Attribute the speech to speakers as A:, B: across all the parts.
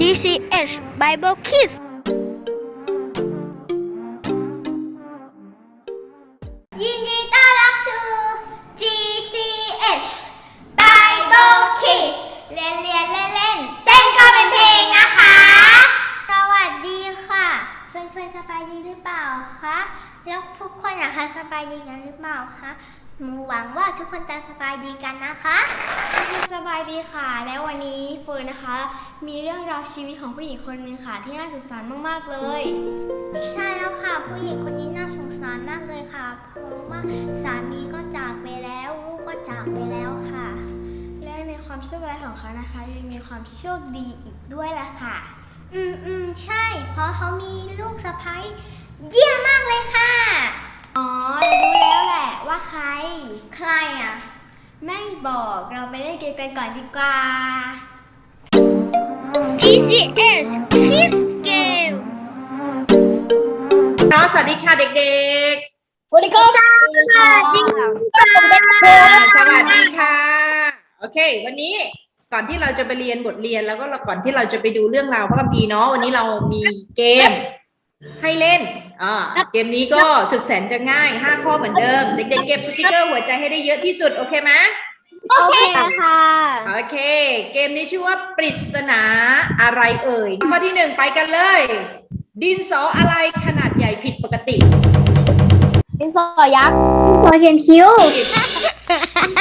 A: DCH Bible Kids หนูหวังว่าทุกคนจะสบายดีกันนะคะ
B: สบายดีค่ะ แล้ววันนี้เฟิร์นนะคะ มีเรื่องราวชีวิตของผู้หญิงคนหนึ่งค่ะ ที่น่าสงสารมากๆเลย
A: ใช่แล้วค่ะ ผู้หญิงคนนี้น่าสงสารมากเลยค่ะ เพราะว่าสามีก็จากไปแล้ว ลูกก็จากไปแล้วค่ะ
B: และในความโชคร้ายของเขานะคะ ยังมีความโชคดีอีกด้วยล่ะค่ะ
A: อืมอืมใช่ เพราะเขามีลูกสะใภ้เยี่ยมมากเลยค่ะ
B: อ๋อรู้แล้ วแหละว่าใคร
A: ใครอะ
B: ไม่บอกเราไปเล่นเกมกันก่อนดีกว่า
A: TCS Kids Game
C: ครับสวัสดีค่ะเด็ก
A: วันนี้ก็สวัสดีค่ะ
C: ๆสวัสดีค่ะ โอเค วันนี้ก่อนที่เราจะไปเรียนบทเรียนแล้วก็ก่อนที่เราจะไปดูเรื่องราวพระคัมภีร์เนาะวันนี้เรามีเกมให้เล่น อ่าเกมนี้ก็สุดแสนจะง่าย 5 ข้อเหมือนเดิม เด็กๆเก็บสติกเกอร์หัวใจให้ได้เยอะที่สุด โอเคไหม
A: โอเคค่ะ
C: โอเค เกมนี้ชื่อว่าปริศนาอะไรเอ่ย ข้อที่หนึ่งไปกันเลย ดินสออะไรขนาดใหญ่ผิดปกติ
A: ดินสอยักษ์ดินสอเขียนคิ้วดินส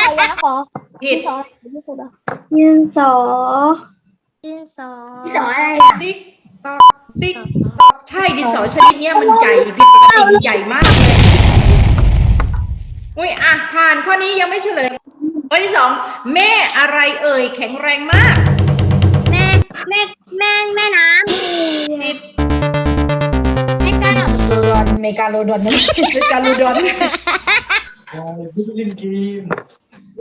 A: อยักษ์เหรอ
C: ผิด
A: ดินสอดินสอดินสออะไรอะ
C: ติ๊กตอก ติ๊กตอกใช่ดินสอชนิดเนี้ยมันใหญ่ผิดปกติมันใหญ่มากเลยอุ้ยอะผ่านข้อนี้ยังไม่เฉลยข้อที่สองแม่อะไรเอ่ยแข็งแรงมาก
A: แม่แม่แม่แม่น้
C: ผิดำ
A: แม่ก้าว
C: ในการโรดอนในการโรดอน
D: เล่นเกม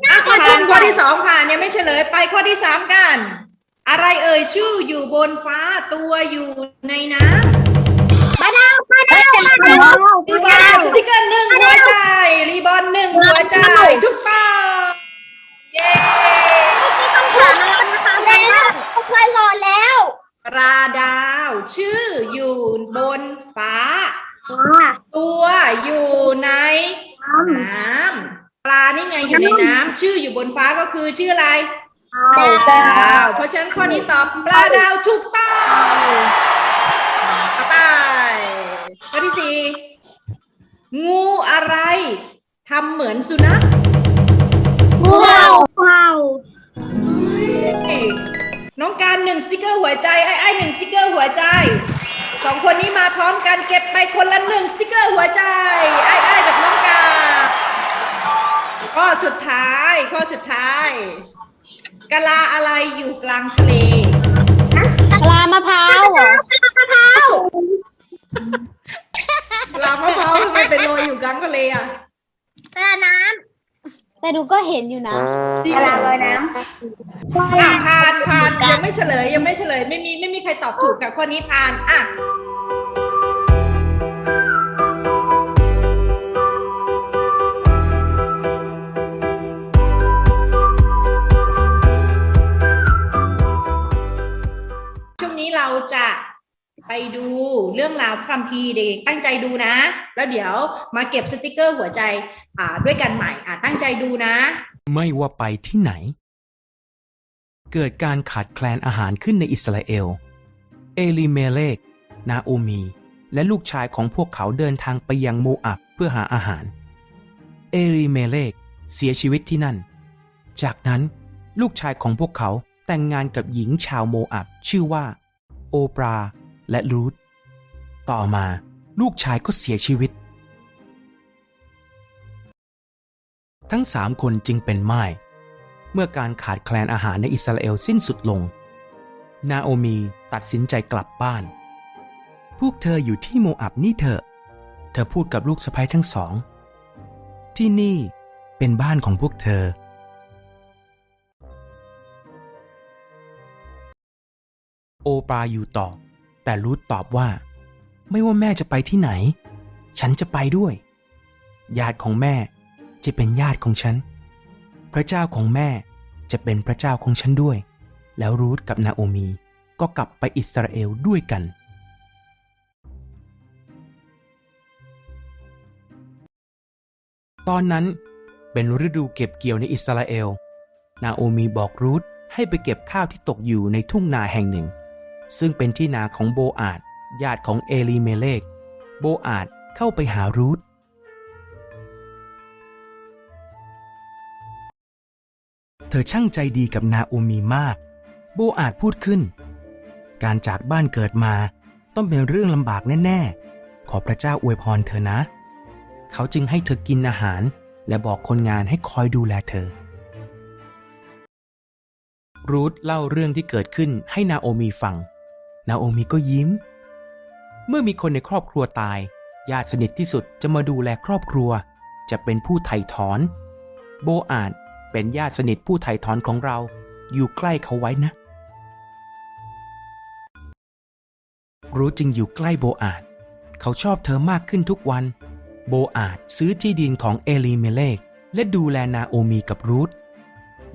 C: อะผ่านข้อที่สองผ่านยังไม่เฉลยไปข้อที่สามกัน อะไรเอ่ยชื่ออยู่บนฟ้าตัวอยู่ในน้ำ
A: มาดาวมาดาว
C: รีบอนสติกเกอร์หนึ่งหัวใจ รีบอนหนึ่งหัวใจทุกต้องเย้
A: ถามนะคะแม่ใครรอแล้ว
C: ปลาดาวชื่ออยู่บนฟ้า ตัวอยู่ในน้ำปลานี่ไงอยู่ในน้ำชื่ออยู่บนฟ้าก็คือชื่ออะไร ดาวเพราะฉะนั้นข้อนี้ตอบปลาดาวถูกต้องต่อไปข้อที่สี่งูอะไรทำเหมือนสุนัข
A: ว้าวว้าว
C: น้องการหนึ่งสติกเกอร์หัวใจไอ้ไอ้หนึ่งสติกเกอร์หัวใจสองคนนี้มาพร้อมกันเก็บไปคนละหนึ่งสติกเกอร์หัวใจ ไอ้ไอ้กับน้องการข้อสุดท้าย ข้อสุดท้าย กะลาอะไรอยู่กลางทะเล
A: ปลามะพร้าวเหรอ
C: กะลามะพร้าวทำไมไปลอยอยู่กลางทะเลอะ
A: ปลาน้ำแต่ดูก็เห็นอยู่นะปลาลอยน้ำ
C: อะผ่านผ่านยังไม่เฉลยยังไม่เฉลย ไม่มีไม่มีใครตอบถูกค่ะข้อนี้ผ่านอะ จะไปดูเรื่องราวพระคัมภีร์เด็กตั้งใจดูนะ แล้วเดี๋ยวมาเก็บสติกเกอร์หัวใจอ่าด้วยกันใหม่อ่าตั้งใจดูนะ
E: ไม่ว่าไปที่ไหน เกิดการขาดแคลนอาหารขึ้นในอิสราเอล เอลีเมเลก นาโอมี และลูกชายของพวกเขาเดินทางไปยังโมอับเพื่อหาอาหาร เอลีเมเลกเสียชีวิตที่นั่น จากนั้นลูกชายของพวกเขาแต่งงานกับหญิงชาวโมอับชื่อว่า โอปรา และรูธต่อมาลูกชายก็เสียชีวิต ทั้งสามคนจึงเป็นไม่ายเมื่อการขาดแคลนอาหารในอิสราเอลสิ้นสุดลง นาโอมีตัดสินใจกลับบ้าน พวกเธออยู่ที่โมอับนี่เถอะ เธอพูดกับลูกสะใภ้ทั้งสอง ที่นี่เป็นบ้านของพวกเธอ โอปราอยู่ต่อแต่รูธตอบว่า ไม่ว่าแม่จะไปที่ไหน ฉันจะไปด้วย ญาติของแม่จะเป็นญาติของฉัน พระเจ้าของแม่จะเป็นพระเจ้าของฉันด้วย แล้วรูธกับนาโอมีก็กลับไปอิสราเอลด้วยกัน ตอนนั้นเป็นฤดูเก็บเกี่ยวในอิสราเอล นาโอมีบอกรูธให้ไปเก็บข้าวที่ตกอยู่ในทุ่งนาแห่งหนึ่ง ซึ่งเป็นที่นาของโบอาดญาติของเอลีเมเลก โบอาดเข้าไปหารูธเธอช่างใจดีกับนาโอมีมาก โบอาจพูดขึ้น การจากบ้านเกิดมาต้องเป็นเรื่องลำบากแน่ๆ ขอพระเจ้าอวยพรเธอนะ เขาจึงให้เธอกินอาหาร และบอกคนงานให้คอยดูแลเธอ รูธเล่าเรื่องที่เกิดขึ้นให้นาโอมีฟัง นาโอมีก็ยิ้ม เมื่อมีคนในครอบครัวตาย ญาติสนิทที่สุดจะมาดูแลครอบครัว จะเป็นผู้ไถ่ถอน โบอาจเป็นญาติสนิทผู้ไถ่ถอนของเรา อยู่ใกล้เขาไว้นะ รู้จึงอยู่ใกล้โบอาดเขาชอบเธอมากขึ้นทุกวัน โบอาดซื้อที่ดินของเอลีเมเลกและดูแลนาโอมีกับรูธ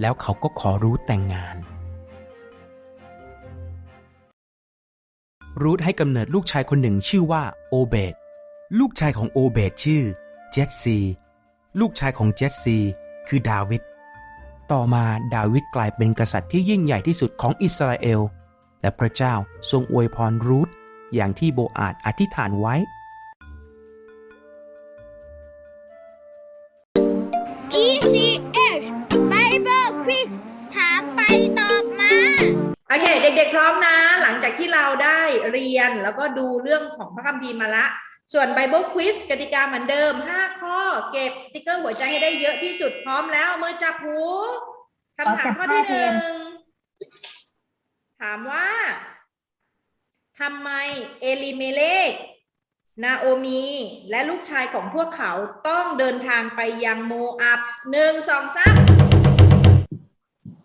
E: แล้วเขาก็ขอรูธแต่งงาน รูธให้กำเนิดลูกชายคนหนึ่งชื่อว่าโอเบดลูกชายของโอเบดชื่อเจสซี ลูกชายของเจสซี คือดาวิด ต่อมาดาวิดกลายเป็นกษัตริย์ที่ยิ่งใหญ่ที่สุดของอิสราเอล และพระเจ้าทรงอวยพรรูธอย่างที่โบอาดอธิษฐานไว้
C: โอเค เด็กๆพร้อมนะ หลังจากที่เราได้เรียนแล้วก็ดูเรื่องของพระคัมภีร์มาละ ส่วน Bible Quiz กติกาเหมือนเดิม 5 ข้อเก็บสติกเกอร์หัวใจให้ได้เยอะที่สุดพร้อมแล้วมือจับหูคำถามข้อที่หนึ่งถามว่าทำไมเอลิเมเลกนาโอมี และลูกชายของพวกเขาต้องเดินทางไปยังโมอับหนึ่งสองสาม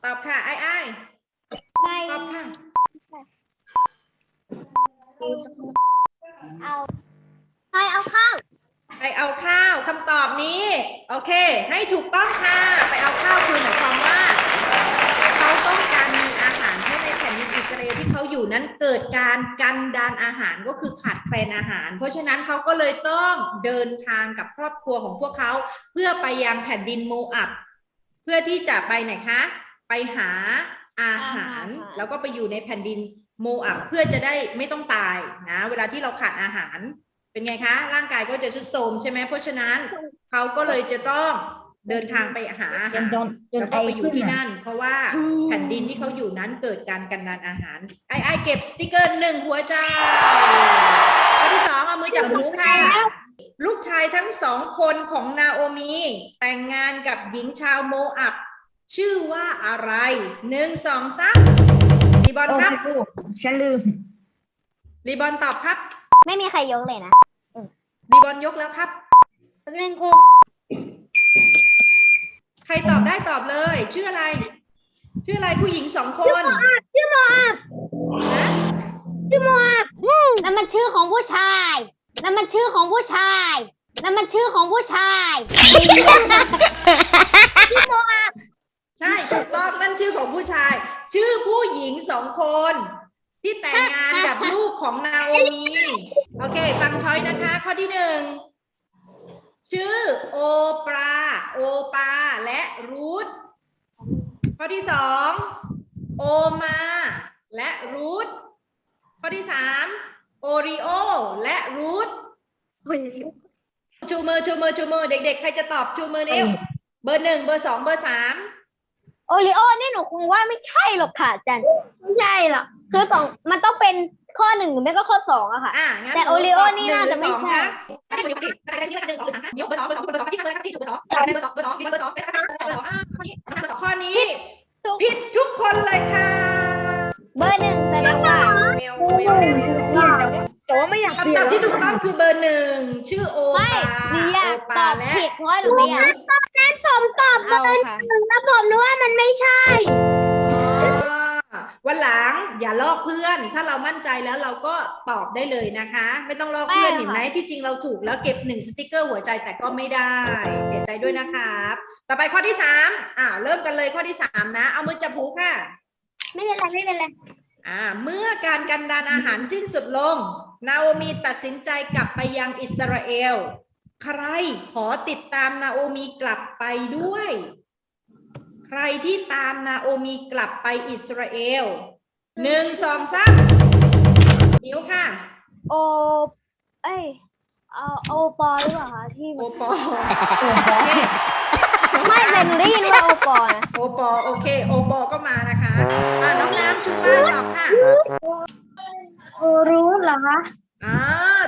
C: ตอบค่ะไอ้ไอ้
A: ใบ
C: ตอบค่ะ
A: เอาใบเอาข้าว
C: ไปเอาข้าวคำตอบนี้ โอเค ให้ถูกต้องค่ะ ไปเอาข้าวคือหมายความว่าเขาต้องการมีอาหารเพราะในแผ่นดินอิสราเอลที่เขาอยู่นั้นเกิดการกันดานอาหารก็คือขาดแคลนอาหาร เพราะฉะนั้นเขาก็เลยต้องเดินทางกับครอบครัวของพวกเขา เพื่อไปยังแผ่นดินโมอับ เพื่อที่จะไปไหนคะ ไปหา อาหาร แล้วก็ไปอยู่ในแผ่นดินโมอับเพื่อจะได้ไม่ต้องตายนะ เวลาที่เราขาดอาหาร เป็นไงคะ ร่างกายก็จะชุดโทรมใช่ไหมเพราะฉะนั้นเขาก็เลยจะต้องเดินทางไปหาอาหารแล้วก็ไปอยู่ที่นั่น เพราะว่าแผ่นดินที่เขาอยู่นั้นเกิดการกันดานอาหาร ไอไอเก็บสติกเกอร์หนึ่งหัวใจข้อที่สองเอามือจับหูค่ะ ลูกชายทั้งสองคนของนาโอมี แต่งงานกับหญิงชาวโมอับ ชื่อว่าอะไรหนึ่งสองสามรีบอลครับ
B: ฉันลืม
C: รีบอลตอบครับ
A: ไม่มีใครยกเลยนะ
C: รีบอลยกแล้วครับ
A: หนึ่งครู
C: ใครตอบได้ตอบเลย ชื่ออะไร ชื่ออะไรผู้หญิงสองคน
A: ชื่อโมอับชื่อโมอับนั่นมันชื่อของผู้ชายนั่นมันชื่อของผู้ชายนั่นมันชื่อของผู้ชายชื่อโมอับ
C: ใช่ถูกต้องนั่นชื่อของผู้ชาย ชื่อผู้หญิงสองคน ที่แต่งงานกับลูกของนาโอมีโอเค ฟังช้อยนะคะ ข้อที่หนึ่งชื่อโอปราโอปาและรูทข้อที่สองโอมาและรูทข้อที่สามโอริโอและรูทชูมือชูมือชูมือเด็ก ๆ ใครจะตอบชูมือนิ้วเบอร์หนึ่งเบอร์สองเบอร์สาม
A: โอริโอนี่หนูคงว่าไม่ใช่หรอกค่ะอาจันไม่ใช่หรอกคือสองมันต้องเป็นข้อหนึ่งหรือไม่ก็ข้อสองอะค่ะ
C: อ่างั้น
A: แต่
C: ห
A: โอริโอนี่น่าจะไม่ใช่
C: ยกเบอร์สองเบอร์สองยกเบอร์สองเบอร์สองเบอร์สองที่เลยครับที่ถูกเบอร์สองเบอร์สองเบอร์สองมีเบอร์สองเป็นเบอร์สองอ่าข้อนี้เบอร์สองข้อนี้
A: ถูก
C: ผิดทุกคนเลยค่ะ
A: เบอร์หนึ่งแสดงว่า
C: เมลเมล
B: แต่ว่าไม่อยากเปลี่
C: คำ
B: ย
C: ตอนบที่ถูกต้องคือเบอร์หนึ่งชื่อโอ
A: ไม่
C: ปา
A: หนูอยาก
C: โอ
A: ต
C: ปา
A: อบ
C: และ
A: ผิดเพราะว่าหนูไม่อยาก
B: นั้นผมตอบเบอร์หนึ่งแล้วผมนึกว่ามันไม่ใช่
C: อ่าวันหลังอย่าลอกเพื่อน ถ้าเรามั่นใจแล้วเราก็ตอบได้เลยนะคะ ไม่ต้องลอกเพื่อนเห็นไหมที่จริงเราถูกแล้วเก็บหนึ่งสติกเกอร์หัวใจแต่ก็ไม่ได้ เสียใจด้วยนะครับต่อไปข้อที่สามอ่าเริ่มกันเลยข้อที่สามนะ เอามือจับหูค่ะ
A: ไม่เป็นไรไม่เป็นไร
C: อ่าเมื่อการกันดานอาหารสิ้นสุดลง นาโอมีตัดสินใจกลับไปยังอิสราเอล ใครขอติดตามนาโอมีกลับไปด้วย ใครที่ตามนาโอมีกลับไปอิสราเอลหนึ่งสองสามนิ้วค่ะ
B: โอ เอ้ยเอาโอปอหรือเปล่าคะที่
C: โอปอ
D: โอ้โห
C: โอเค
B: ไม่เป็นได้ยินว่าโอปอนะ
C: โอปอโอเค โอปอก็มานะคะอ่าน้องน้ำชูป้าตอบค่ะ
B: โอรู้เหรอคะ
C: อ่า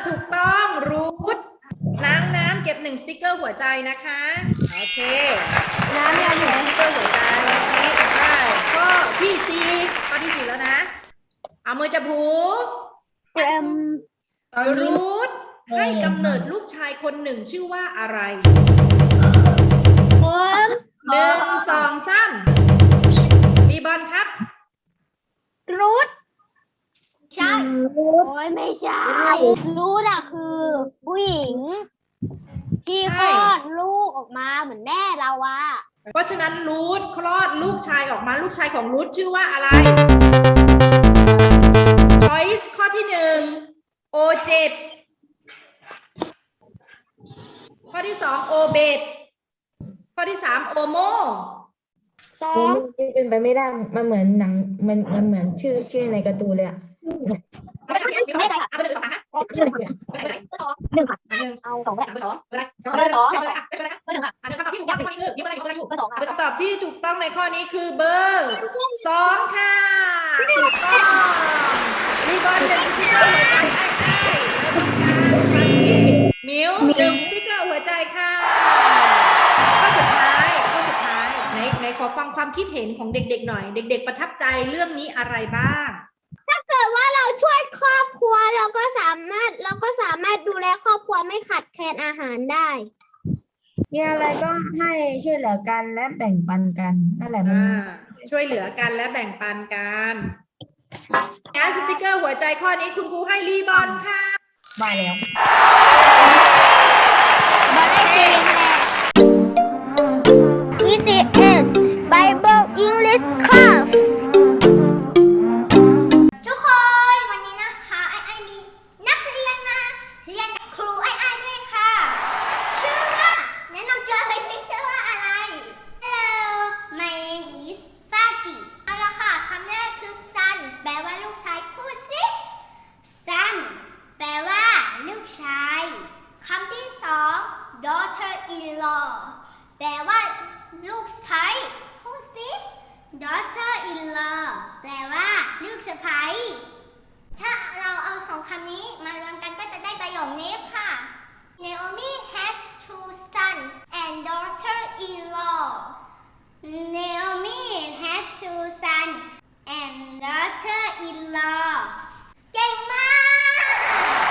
C: ถูกต้องรูทล้างน้ำเก็บหนึ่งสติกเกอร์หัวใจนะคะ โอเค น้ำเนี่ยหนึ่งสติกเกอร์หัวใจโอเคได้ข้อที่สี่ข้อที่สี่แล้วนะ เอามือจับหู
B: เอ็ม
C: รูทให้กำเนิดลูกชายคนหนึ่งชื่อว่าอะไร
A: ผม
C: หนึ่งสองสามมีบอลครับ
A: รูทใช่
B: โอ้ยไม่ใช่รู้อะคือ ผู้หญิง ที่คลอดลูกออกมาเหมือนแม่เราอะ
C: เพราะฉะนั้นรูทคลอดลูกชายออกมาลูกชายของรูทชื่อว่าอะไร choice ข้อที่หนึ่งโอเจ็ดข้อที่สองโอเบด ข้อที่สามโอโม
B: สอ
F: โอ้
B: ง
F: มันเป็นไปไม่ได้ มันเหมือนหนัง มันมันเหมือนชื่อชื่อในการ์ตูนเลยอะ
C: ไม่ได้ไม่ได้เอาไปเลยสองสาม
F: ชื่ออะไรอะ
C: ไปเลย
B: หนึ่งค่ะ
C: อันหนึ่ง
B: เอาสองก็ได้
C: อันสองไปเลย
B: เอาไปสอง
C: ไปเลยไปเลย
B: ก็หนึ่งค่ะ
C: อันหนึ่งคำตอบที่ถูกต้องในข้อนี้คือยิ้มอะไรยิ้มอะไรอยู่
B: ก็สองค่ะ
C: คำตอบที่ถูกต้องในข้อนี้คือเบอร์สองค่ะถูกต้องมีบอลหนึ่งสติ๊กเกอร์หัวใจไอ้ไอ้และตรงกลางคันนี้มิวหนึ่งสติ๊กเกอร์หัวใจค่ะ ฟังความคิดเห็นของเด็ก ๆ หน่อย เด็ก ๆ ประทับใจเรื่องนี้อะไรบ้าง
A: เกิดว่าเราช่วยครอบครัวเราก็สามารถเราก็สามารถดูแลครอบครัวไม่ขาดแคลนอาหารได้
F: มีอะไรก็ให้ช่วยเหลือกันและแบ่งปันกันนั่นแหละมัน
C: อ่าช่วยเหลือกันและแบ่งปันกันงานสติกเกอร์หัวใจข้อนี้คุณครูให้รีบอลค่ะ
F: มาแล้ว
A: บอได้สี่คะ แ daughter in law แปลว่าลูกสะใภ้ถ้าเราเอาสองคำนี้มารวมกันก็จะได้ประโยคนี้ค่ะ Naomi has two sons and daughter in law Naomi has two sons and daughter in law เก่งมาก